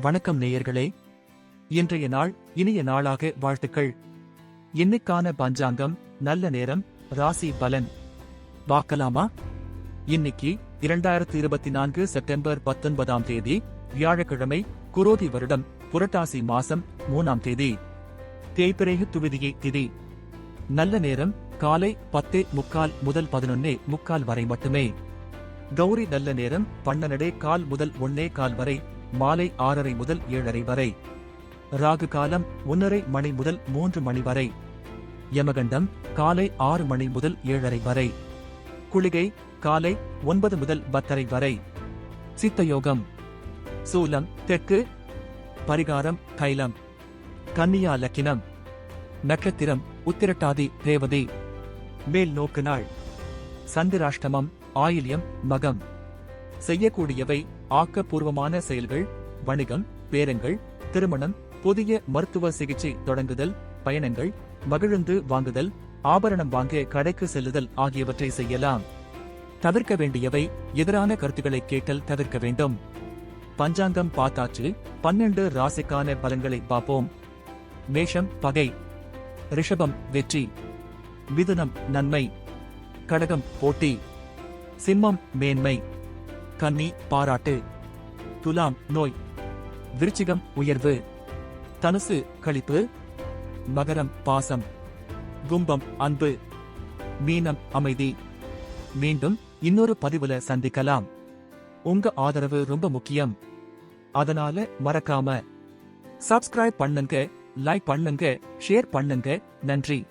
வணக்கம் நேயர்களே. இன்றைய நாள் இனிய நாளாக வாழ்த்துக்கள். இன்னைக்கான பஞ்சாங்கம் நல்ல நேரம் ராசி பலன். பார்க்கலாமா? இன்னைக்கு இரண்டாயிரத்தி இருபத்தி நான்கு செப்டம்பர் பத்தொன்பதாம் தேதி வியாழக்கிழமை குரோதி வருடம் புரட்டாசி மாசம் மூணாம் தேதி. தேய்பிரேகு துவிதியை திதி. நல்ல நேரம் காலை பத்தே முக்கால் முதல் பதினொன்னே முக்கால் வரை மட்டுமே. கௌரி நல்ல நேரம் பன்னெண்டே கால் முதல் ஒன்னே கால் வரை மாலை ஆறரை முதல் ஏழரை வரை. ராகு காலம் ஒன்னரை மணி முதல் மூன்று மணி வரை. யமகண்டம் காலை ஆறு மணி முதல் ஏழரை வரை. குளிகை காலை ஒன்பது முதல் பத்தரை வரை. சித்தயோகம். சூலம் தெற்கு. பரிகாரம் தைலம். கன்னியா லக்கினம். நட்சத்திரம் உத்திரட்டாதி ரேவதி. மேல் நோக்கு நாள். சந்திராஷ்டமம் ஆயில்யம் மகம். செய்யக்கூடியவை ஆக்கப்பூர்வமான செயல்கள் வணிகம் பேரங்கள் திருமணம் புதிய மருத்துவ சிகிச்சை தொடங்குதல் பயணங்கள் மகிழ்ந்து வாங்குதல் ஆபரணம் வாங்க கடைக்கு செல்லுதல் ஆகியவற்றை செய்யலாம். தவிர்க்க வேண்டியவை எதிரான கருத்துக்களை கேட்டல் தவிர்க்க வேண்டும். பஞ்சாங்கம் பார்த்தாச்சு பன்னெண்டு ராசிக்கான பலன்களை பார்ப்போம். மேஷம் பகை ரிஷபம் வெற்றி மிதுனம் நன்மை கடகம் போட்டி சிம்மம் மேன்மை. கன்னி பாராட்டு. துலாம் நோய். விருச்சிகம் உயர்வு. தனுசு கழிப்பு. மகரம் பாசம். கும்பம் அன்பு. மீனம் அமைதி. மீண்டும் இன்னொரு பதிவுல சந்திக்கலாம். உங்க ஆதரவு ரொம்ப முக்கியம். அதனால மறக்காம. சப்ஸ்கிரைப் பண்ணுங்க லைக் பண்ணுங்க ஷேர் பண்ணுங்க. நன்றி.